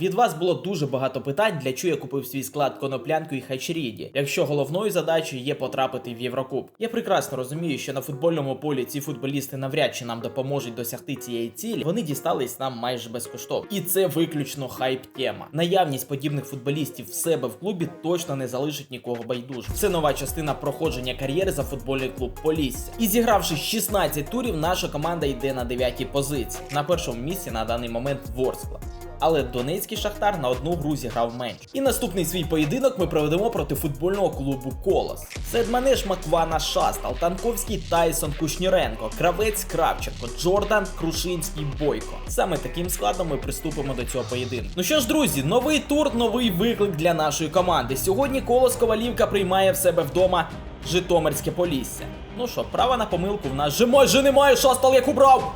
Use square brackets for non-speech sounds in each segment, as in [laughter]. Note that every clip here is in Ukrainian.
Від вас було дуже багато питань, для чого я купив свій склад коноплянку і хачеріді, якщо головною задачею є потрапити в Єврокуб. Я прекрасно розумію, що на футбольному полі ці футболісти навряд чи нам допоможуть досягти цієї цілі. Вони дістались нам майже безкоштовно. І це виключно хайп тема. Наявність подібних футболістів в себе в клубі точно не залишить нікого байдуже. Це нова частина проходження кар'єри за футбольний клуб Полісся. І зігравши 16 турів, наша команда йде на 9 позиції. На першому місці на даний момент Ворскла. Але Донецький Шахтар на одну гру зіграв менше. І наступний свій поєдинок ми проведемо проти футбольного клубу Колос. Седманеш Маквана Шастал, Танковський Тайсон Кушніренко, Кравець Кравченко, Джордан Крушинський Бойко. Саме таким складом ми приступимо до цього поєдинку. Ну що ж, друзі, новий тур, новий виклик для нашої команди. Сьогодні Колос Ковалівка приймає в себе вдома Житомирське Полісся. Ну що, права на помилку в нас же майже немає, Шастал як убрав!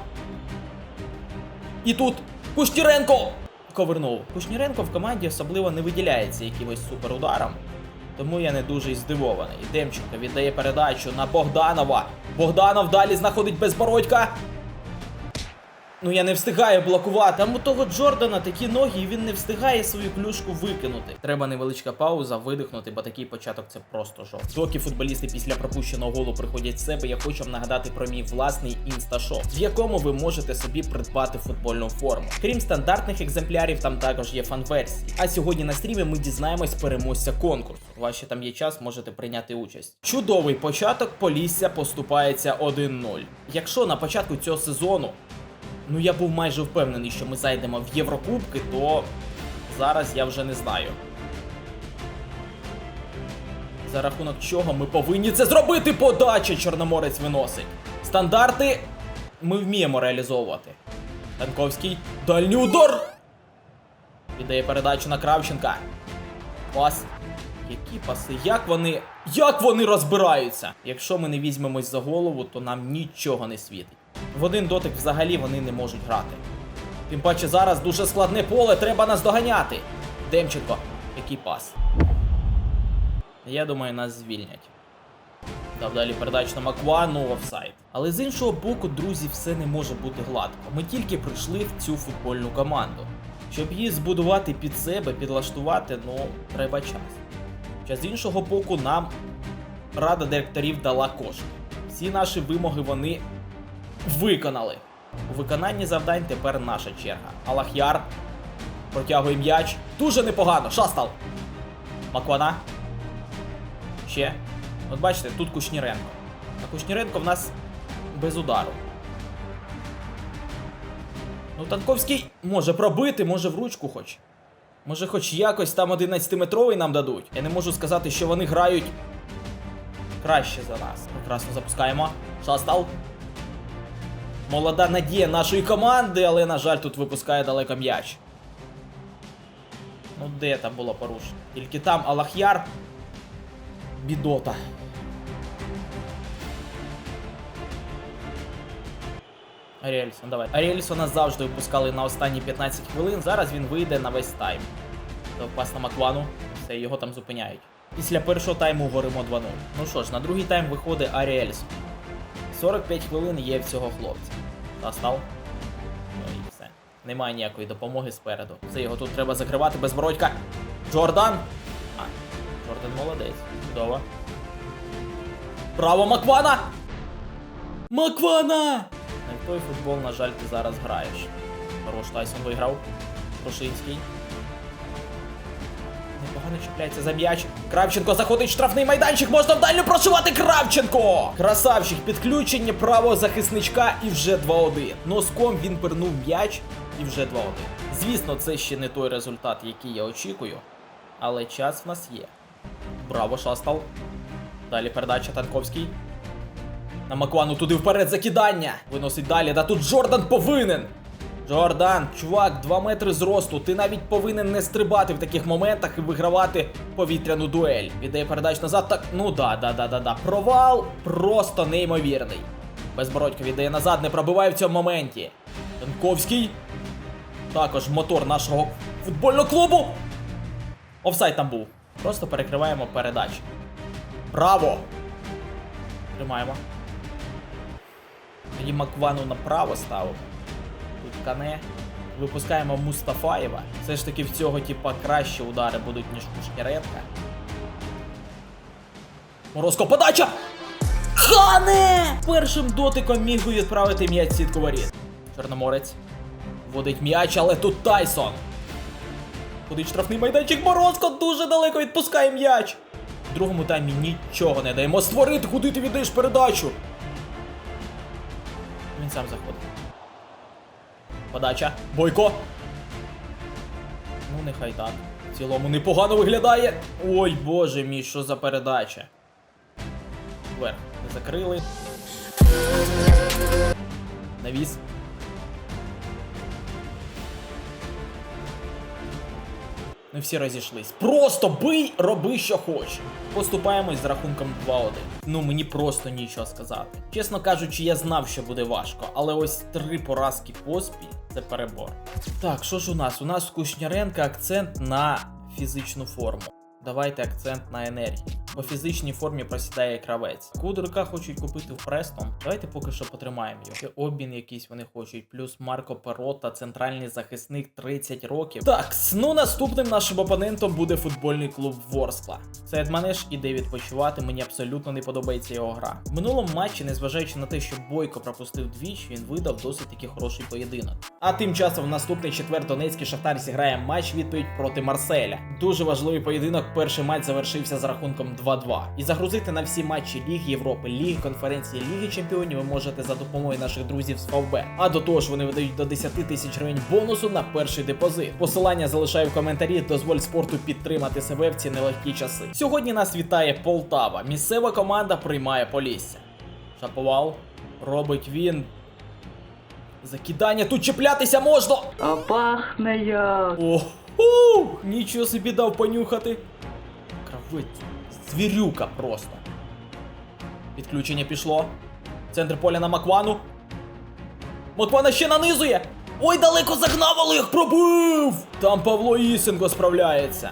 І тут Кушніренко ковернув. Кушніренко в команді особливо не виділяється якимось суперударом. Тому я не дуже здивований. Демченко віддає передачу на Богданова. Богданов далі знаходить безбородька. Ну я не встигаю блокувати. Там у того Джордана такі ноги, і він не встигає свою клюшку викинути. Треба невеличка пауза, видихнути, бо такий початок це просто жов. Доки футболісти після пропущеного голу приходять в себе, я хочу вам нагадати про мій власний інсташоп, в якому ви можете собі придбати футбольну форму. Крім стандартних екземплярів, там також є фан-версії. А сьогодні на стрімі ми дізнаємось переможця конкурсу. Ще там є час, можете прийняти участь. Чудовий початок Полісся поступається 1-0. Якщо на початку цього сезону Ну, я був майже впевнений, що ми зайдемо в Єврокубки, то зараз я вже не знаю. За рахунок чого ми повинні це зробити? Подача Чорноморець виносить. Стандарти ми вміємо реалізовувати. Танковський дальній удар! Віддає передачу на Кравченка. Пас. Які паси? Як вони. Як вони розбираються? Якщо ми не візьмемось за голову, то нам нічого не світить. В один дотик взагалі вони не можуть грати. Тим паче зараз дуже складне поле, треба нас доганяти. Демченко, який пас. Я думаю, нас звільнять. Дав далі передачу на Маквану офсайд. Але з іншого боку, друзі, все не може бути гладко. Ми тільки прийшли в цю футбольну команду. Щоб її збудувати під себе, підлаштувати, ну, треба час. Хоча з іншого боку, нам рада директорів дала кошти. Всі наші вимоги вони виконали. У виконанні завдань тепер наша черга. Алахяр протягує м'яч. Дуже непогано. Шастал. Маквана. Ще. От бачите, тут Кушніренко. А Кушніренко в нас без удару. Ну, Танковський може пробити, може в ручку хоч. Може, хоч якось там 11-метровий нам дадуть. Я не можу сказати, що вони грають краще за нас. Прекрасно запускаємо. Шастал. Молода надія нашої команди, але, на жаль, тут випускає далеко м'яч. Ну, де там було порушення? Тільки там Алахяр. Бідота. Аріельсон, давай. Аріельсона завжди випускали на останні 15 хвилин. Зараз він вийде на весь тайм. Пас на Маквану. Все, його там зупиняють. Після першого тайму горимо 2-0. Ну що ж, на другий тайм виходить Аріельсон. 45 хвилин є в цього хлопця. Настав. Ну і все. Немає ніякої допомоги спереду. Все, його тут треба закривати безбородька. Джордан! А, Джордан молодець. Чудово. Право Маквана! Маквана! Не той футбол, на жаль, ти зараз граєш. Хорош Тайсон виграв. Прошинський. Непогано чіпляється за м'яч. Кравченко заходить в штрафний майданчик, можна вдально прошивати Кравченко! Красавчик, підключення правого захисничка і вже 2-1. Носком він пернув м'яч і вже 2-1. Звісно, це ще не той результат, який я очікую, але час в нас є. Браво, Шастал. Далі передача Танковський. На Маквану туди вперед закидання. Виносить далі. Да тут Джордан повинен. Джордан, чувак, 2 метри зросту. Ти навіть повинен не стрибати в таких моментах і вигравати повітряну дуель. Віддає передач назад. Так, ну да, да, да, да, да. Провал просто неймовірний. Безбородько віддає назад, не пробиває в цьому моменті. Танковський. Також мотор нашого футбольного клубу. Офсайд там був. Просто перекриваємо передачі. Браво! Тримаємо. Тоді Маквану направо ставимо. Кане. Випускаємо Мустафаєва. Все ж таки в цього типа кращі удари будуть, ніж у Шкіретка. Морозко подача! Хане! Першим дотиком міг би відправити м'яч сітку воріт. Чорноморець вводить м'яч, але тут Тайсон. Ходить штрафний майданчик Морозко дуже далеко відпускає м'яч. В другому таймі нічого не даємо створити, куди ти віддаєш передачу. Він сам заходить. Подача. Бойко. Ну, нехай так. В цілому непогано виглядає. Ой, боже мій, що за передача. Вверх. Закрили. Навіс. Ми всі розійшлись. Просто бий, роби, що хочеш. Поступаємось з рахунком 2-1. Ну мені просто нічого сказати. Чесно кажучи, я знав, що буде важко, але ось три поразки поспіль це перебор. Так, що ж у нас? У нас Кушняренка акцент на фізичну форму. Давайте акцент на енергію. По фізичній формі просідає кравець. Кудурка хочуть купити в Престон. Давайте поки що потримаємо його. Ще Обмін якийсь вони хочуть. Плюс Марко Перота, центральний захисник 30 років. Так, ну наступним нашим опонентом буде футбольний клуб Ворскла. Це Едманеш іде відпочивати. Мені абсолютно не подобається його гра. В минулому матчі, незважаючи на те, що Бойко пропустив двічі, він видав досить таки хороший поєдинок. А тим часом в наступний четвер Донецький Шахтар зіграє матч відповідь проти Марселя. Дуже важливий поєдинок. Перший матч завершився з рахунком 2-2. І загрузити на всі матчі Ліги Європи, Ліги конференції Ліги Чемпіонів ви можете за допомогою наших друзів з Фавбет. А до того ж вони видають до 10 тисяч гривень бонусу на перший депозит. Посилання залишаю в коментарі. Дозволь спорту підтримати себе в ці нелегкі часи. Сьогодні нас вітає Полтава. Місцева команда приймає Полісся. Шаповал робить він. Закидання тут чіплятися можна! А пахне як. Ого! Нічого собі дав понюхати. Кравець. Звірюка просто. Підключення пішло. Центр поля на Маквану. Маквана ще нанизує! Ой, далеко загнав, але їх пробив! Там Павло Ісенко справляється.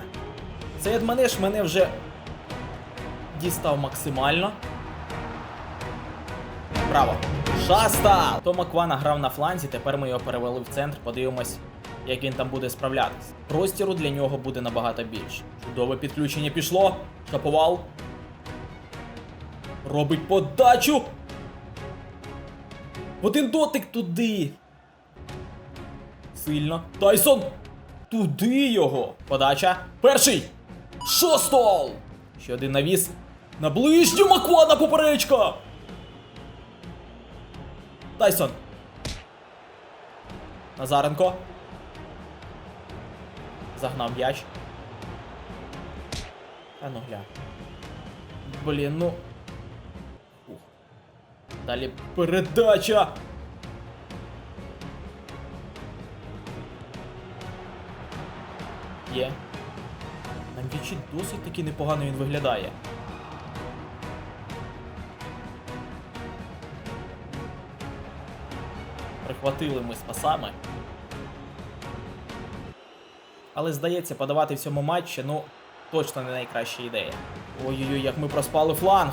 Цей Едманеш мене вже дістав максимально. Браво! Шаста! То Маквана грав на фланзі, тепер ми його перевели в центр, подивимось, як він там буде справлятись. Простіру для нього буде набагато більше. Чудове підключення пішло. Шаповал. Робить подачу. Один дотик туди. Сильно. Тайсон! Туди його! Подача. Перший! Шостол! Ще один навіс. На ближню Маквана поперечка! Тайсон. Назаренко. Загнав м'яч. А ну гля. Блін, ну. Ух. Далі передача. Є. На м'ячі досить таки непогано він виглядає. Прихватили ми з пасами. Але здається, подавати в цьому матчі, ну, точно не найкраща ідея. Ой-ой-ой, як ми проспали фланг.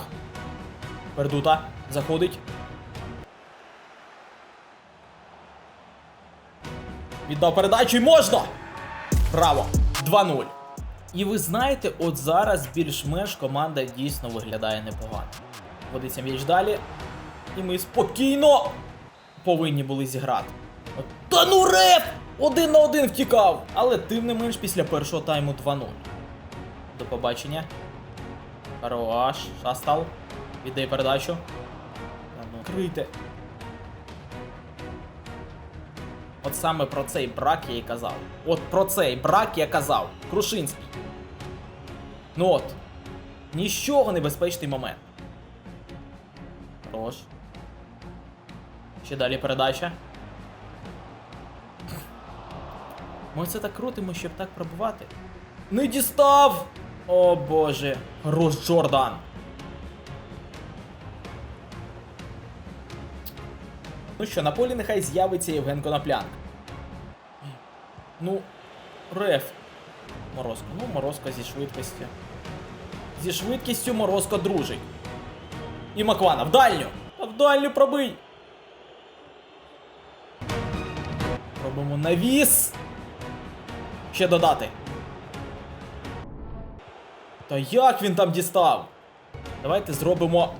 Пердута заходить. Віддав передачу і можна! Браво! 2-0. І ви знаєте, от зараз більш-менш команда дійсно виглядає непогано. Водиться м'яч далі. І ми спокійно повинні були зіграти. От- Та ну реф! Один на один втікав! Але тим не менш після першого тайму 2-0. До побачення. Хорош. Шастал. Віддає передачу. Ну, Крийте. От саме про цей брак я і казав. От про цей брак я казав. Крушинський. Ну от. Нічого небезпечний момент. Хорош. Ще далі передача. Ми це так крутимо, щоб так пробувати. Не дістав! О боже. Хорош Джордан. Ну що, на полі нехай з'явиться Євген Коноплянк. Ну, реф. Морозко. Ну, Морозко зі швидкістю. Зі швидкістю Морозко дружить. І Маквана в дальню! Та в дальню пробий! Робимо навіс. Ще додати. Та як він там дістав? Давайте зробимо.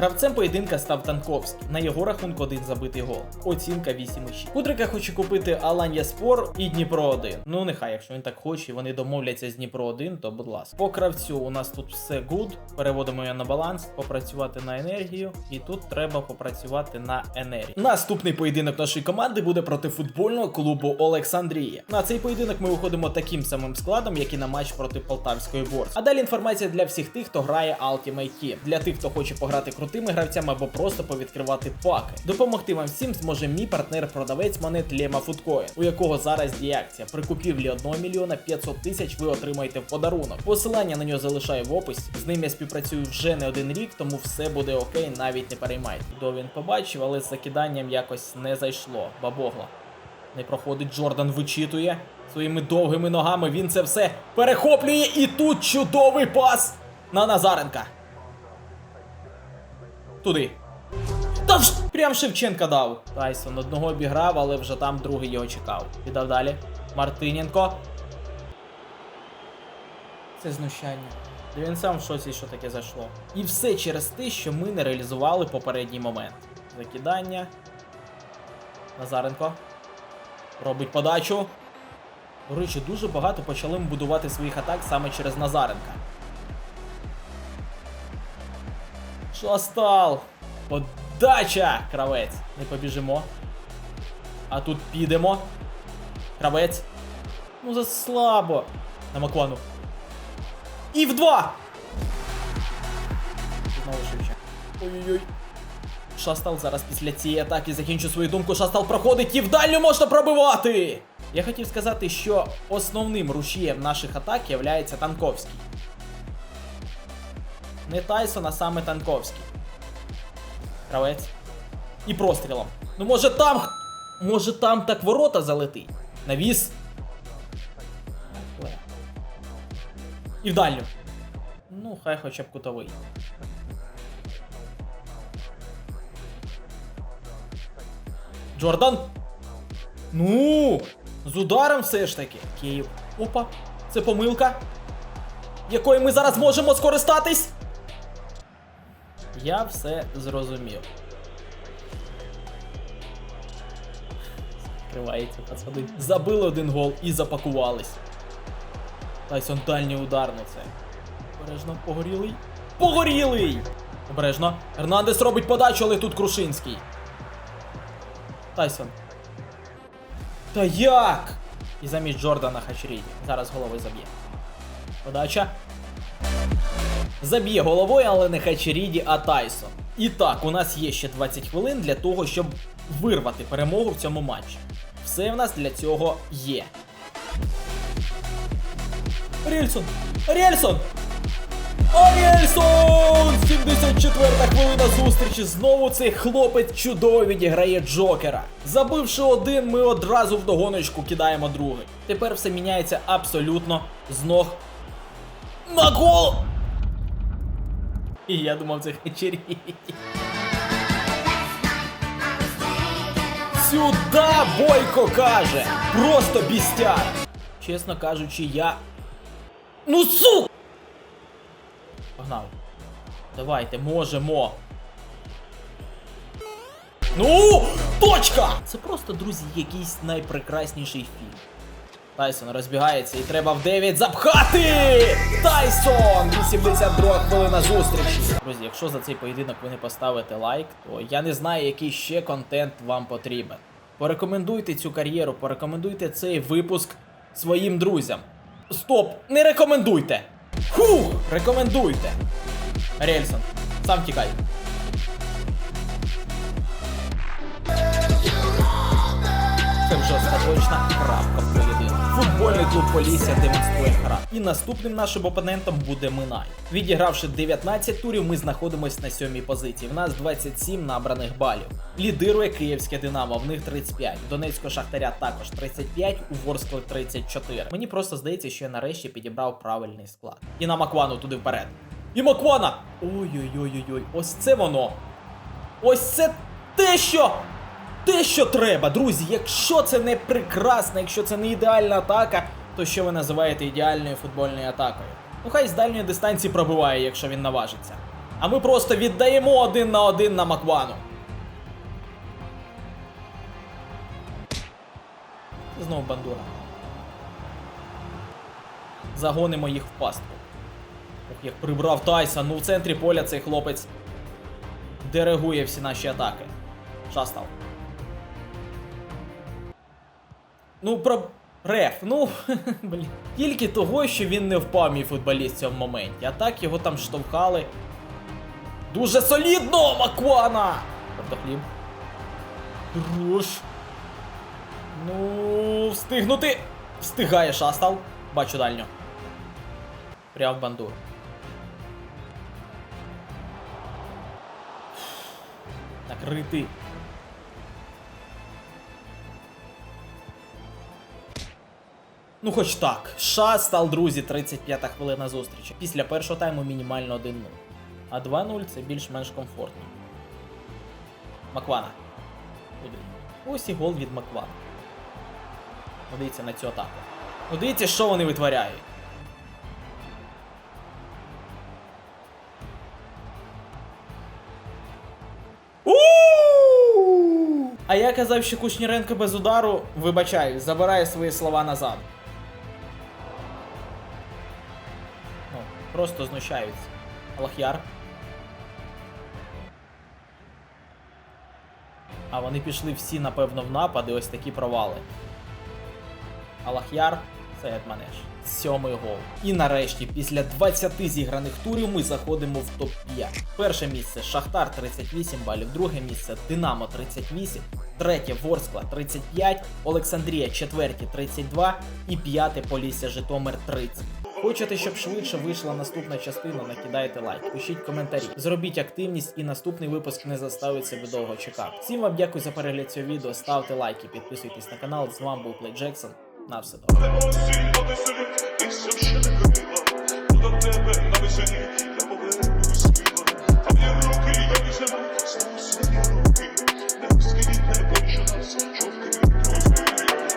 Гравцем поєдинка став Танковський. На його рахунку один забитий гол. Оцінка 8,6. Кудрика хоче купити Аланья Спор і Дніпро 1. Ну нехай, якщо він так хоче, вони домовляться з Дніпро 1, то будь ласка. По кравцю у нас тут все good. Переводимо його на баланс, попрацювати на енергію. І тут треба попрацювати на енергію. Наступний поєдинок нашої команди буде проти футбольного клубу Олександрія. На цей поєдинок ми виходимо таким самим складом, як і на матч проти Полтавської борс. А далі інформація для всіх тих, хто грає Ultimate Team. Для тих, хто хоче пограти крутими гравцями або просто повідкривати паки. Допомогти вам всім зможе мій партнер-продавець монет Лема Фудкоін, у якого зараз діє акція. При купівлі 1 мільйона 500 тисяч ви отримаєте в подарунок. Посилання на нього залишаю в описі. З ним я співпрацюю вже не один рік, тому все буде окей, навіть не переймайте. До він побачив, але з закиданням якось не зайшло. Бабогла. Не проходить Джордан, вичитує своїми довгими ногами. Він це все перехоплює. І тут чудовий пас на Назаренка. Туди. Та вш... Прям Шевченка дав. Тайсон одного обіграв, але вже там другий його чекав. Підав далі. Мартиненко. Це знущання. Де він сам в шоці, що таке зайшло. І все через те, що ми не реалізували попередній момент. Закидання. Назаренко. Робить подачу. До речі, дуже багато почали ми будувати своїх атак саме через Назаренка. Шастал! Подача! Кравець. Не побіжимо. А тут підемо. Кравець. Ну за слабо. На Маквану. І в два! Знову Шевченко. Ой-ой-ой. Шастал зараз після цієї атаки закінчу свою думку. Шастал проходить і в дальню можна пробивати! Я хотів сказати, що основним рушієм наших атак є Танковський. Не Тайсон, а саме Танковський. Кравець. І прострілом. Ну може там. Може там так ворота залетить. Навіс. І в дальню. Ну, хай хоча б кутовий. Джордан. Ну, з ударом все ж таки. Київ. Опа, це помилка. Якою ми зараз можемо скористатись? Я все зрозумів. Закривається, пацани. Забили один гол і запакувались. Тайсон дальній удар на це. Обережно, погорілий. Погорілий! Обережно. Ернандес робить подачу, але тут Крушинський. Тайсон. Та як? І замість Джордана Хачріді. Зараз головою заб'є. Подача. Заб'є головою, але не Хачеріді, а Тайсон. І так, у нас є ще 20 хвилин для того, щоб вирвати перемогу в цьому матчі. Все в нас для цього є. Рельсон! Рельсон! Арельсон! 74-та хвилина зустрічі. Знову цей хлопець чудово відіграє Джокера. Забивши один, ми одразу в догоночку кидаємо другий. Тепер все міняється абсолютно з ног на гол! І я думав, це Хачеріді. Сюда Бойко каже! Просто бістяр! Чесно кажучи, я. Ну су! Погнали. Давайте, можемо. Ну! Точка! Це просто, друзі, якийсь найпрекрасніший фільм. Тайсон розбігається і треба в 9 запхати! Тайсон! 82 хвилина зустрічі. Друзі, якщо за цей поєдинок ви не поставите лайк, то я не знаю, який ще контент вам потрібен. Порекомендуйте цю кар'єру, порекомендуйте цей випуск своїм друзям. Стоп! Не рекомендуйте! Фух! Рекомендуйте! Рельсон, сам тікай. Це вже остаточна крапка. Футбольний клуб Полісся демонструє гра. І наступним нашим опонентом буде Минай. Відігравши 19 турів, ми знаходимося на сьомій позиції. В нас 27 набраних балів. Лідирує Київське Динамо, в них 35. Донецького Шахтаря також 35, у Ворскли 34. Мені просто здається, що я нарешті підібрав правильний склад. І на Маквану туди вперед. І Маквана! Ой-ой-ой-ой, ось це воно. Ось це те, що те, що треба, друзі. Якщо це не прекрасна, якщо це не ідеальна атака, то що ви називаєте ідеальною футбольною атакою? Ну хай з дальньої дистанції пробиває, якщо він наважиться. А ми просто віддаємо один на один на Маквану. Знову бандура. Загонимо їх в пастку. Ох, як прибрав Тайса, ну в центрі поля цей хлопець диригує всі наші атаки. Шастал. Ну, про реф, ну, [laughs] блін. Тільки того, що він не впав мій футболіст в цьому моменті. А так його там штовхали. Дуже солідно, Маквана! Картофліб. Руш. Ну, встигнути. Встигає Шастал. Бачу дальню. Прям в банду. Накритий. Ну, хоч так. Шастал, друзі, 35-та хвилина зустрічі. Після першого тайму мінімально 1-0. А 2-0 це більш-менш комфортно. Маквана. Ось і гол від Маквана. Подивіться на цю атаку. Подивіться, що вони витворяють. А я казав, що Кушніренко без удару, вибачаю, забирає свої слова назад. Просто знущаються. Лахяр. А вони пішли всі, напевно, в напади, ось такі провали. Алахяр, це Едманеш. Сьомий гол. І нарешті, після 20 зіграних турів, ми заходимо в топ-5. Перше місце Шахтар 38 балів, друге місце Динамо 38, третє Ворскла 35, Олександрія четверті 32 і п'яте Полісся Житомир 30. Хочете, щоб швидше вийшла наступна частина, накидайте лайк, пишіть коментарі, зробіть активність і наступний випуск не заставить себе довго чекати. Всім вам дякую за перегляд цього відео, ставте лайки, підписуйтесь на канал. З вами був Плей Джексон. На все добре.